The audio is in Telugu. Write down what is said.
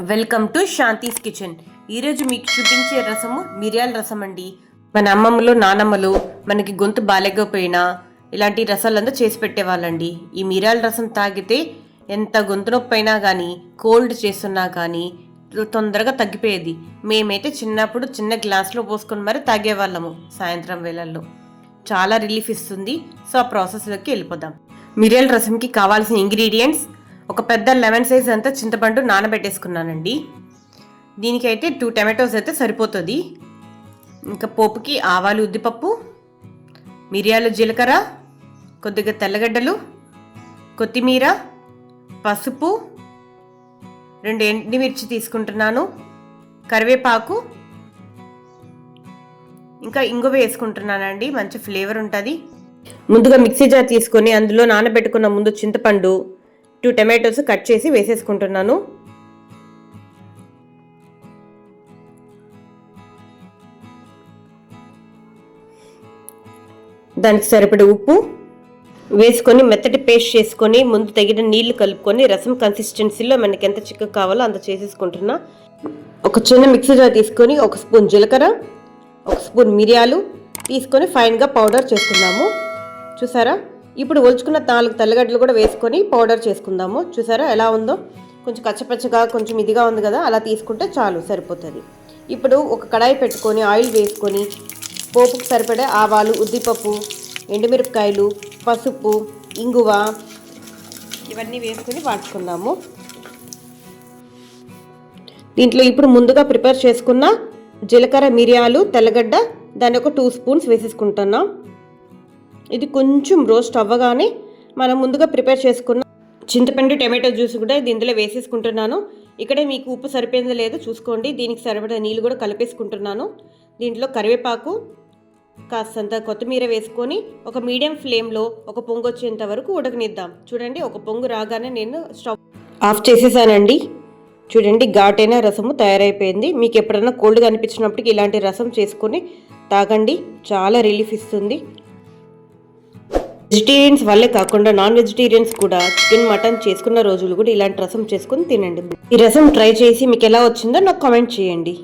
Welcome to Shanti's kitchen. ఈరోజు మీకు చూపించే రసము మిరియాల రసం అండి. మన అమ్మమ్మలు నానమ్మలు మనకి గొంతు బాలేకపోయినా ఇలాంటి రసాలంతా చేసి పెట్టేవాళ్ళండి. ఈ మిరియాల రసం తాగితే ఎంత గొంతు నొప్పి అయినా కానీ కోల్డ్ చేస్తున్నా కానీ తొందరగా తగ్గిపోయేది. మేమైతే చిన్నప్పుడు చిన్న గ్లాస్లో పోసుకొని మరి తాగేవాళ్ళము సాయంత్రం వేళల్లో. చాలా రిలీఫ్ ఇస్తుంది. సో ఆ ప్రాసెస్లోకి వెళ్ళిపోదాం. మిరియాల రసంకి కావాల్సిన ఇంగ్రీడియంట్స్ ఒక పెద్ద లెమన్ సైజ్ అంతా చింతపండు నానబెట్టేసుకున్నానండి. దీనికైతే టూ టమాటోస్ అయితే సరిపోతుంది. ఇంకా పోపుకి ఆవాలు ఉద్దిపప్పు మిరియాలు జీలకర్ర కొద్దిగా తెల్లగడ్డలు కొత్తిమీర పసుపు రెండు ఎండుమిర్చి తీసుకుంటున్నాను కరివేపాకు ఇంకా ఇంగువ వేసుకుంటున్నానండి మంచి ఫ్లేవర్ ఉంటుంది. ముందుగా మిక్సీ జార్ తీసుకొని అందులో నానబెట్టుకున్న ముందు చింతపండు టూ టమాటోస్ కట్ చేసి వేసేసుకుంటున్నాను. దానికి సరిపడి ఉప్పు వేసుకొని మెత్తటి పేస్ట్ చేసుకొని ముందు తగిన నీళ్ళు కలుపుకొని రసం కన్సిస్టెన్సీలో మనకి ఎంత చిక్క కావాలో అంత చేసేసుకుంటున్నా. ఒక చిన్న మిక్సీ జార్ తీసుకొని ఒక స్పూన్ జీలకర్ర ఒక స్పూన్ మిరియాలు తీసుకొని ఫైన్గా పౌడర్ చేసుకున్నాము. చూసారా? ఇప్పుడు ఒలుచుకున్న నాలుగు తెల్లగడ్డలు కూడా వేసుకొని పౌడర్ చేసుకుందాము. చూసారా ఎలా ఉందో? కొంచెం కచ్చపచ్చగా కొంచెం ఇదిగా ఉంది కదా అలా తీసుకుంటే చాలు సరిపోతుంది. ఇప్పుడు ఒక కడాయి పెట్టుకొని ఆయిల్ వేసుకొని పోపుకు సరిపడే ఆవాలు ఉద్దిపప్పు ఎండుమిరపకాయలు పసుపు ఇంగువ ఇవన్నీ వేసుకొని వాడుకుందాము. దీంట్లో ఇప్పుడు ముందుగా ప్రిపేర్ చేసుకున్న జీలకర్ర మిరియాలు తెల్లగడ్డ దాన్ని ఒక టూ స్పూన్స్ వేసేసుకుంటున్నాం. ఇది కొంచెం రోస్ట్ అవ్వగానే మనం ముందుగా ప్రిపేర్ చేసుకున్న చింతపండు టమాటో జ్యూస్ కూడా దీంట్లో వేసేసుకుంటున్నాను. ఇక్కడే మీకు ఉప్పు సరిపోయిందో లేదో చూసుకోండి. దీనికి సరిపడే నీళ్ళు కూడా కలిపేసుకుంటున్నాను. దీంట్లో కరివేపాకు కాస్తంత కొత్తిమీర వేసుకొని ఒక మీడియం ఫ్లేమ్లో ఒక పొంగు వచ్చేంత వరకు ఉడకనిద్దాం. చూడండి ఒక పొంగు రాగానే నేను స్టవ్ ఆఫ్ చేసేసానండి. చూడండి ఘాటైన రసము తయారైపోయింది. మీకు ఎప్పుడైనా కోల్డ్గా అనిపించినప్పటికీ ఇలాంటి రసం చేసుకొని తాగండి. చాలా రిలీఫ్ ఇస్తుంది. వెజిటేరియన్స్ వల్లే కాకుండా నాన్ వెజిటేరియన్స్ కూడా చికెన్ మటన్ చేసుకున్న రోజులు కూడా ఇలాంటి రసం చేసుకుని తినండి. ఈ రసం ట్రై చేసి మీకు ఎలా వచ్చిందో నాకు కామెంట్ చేయండి.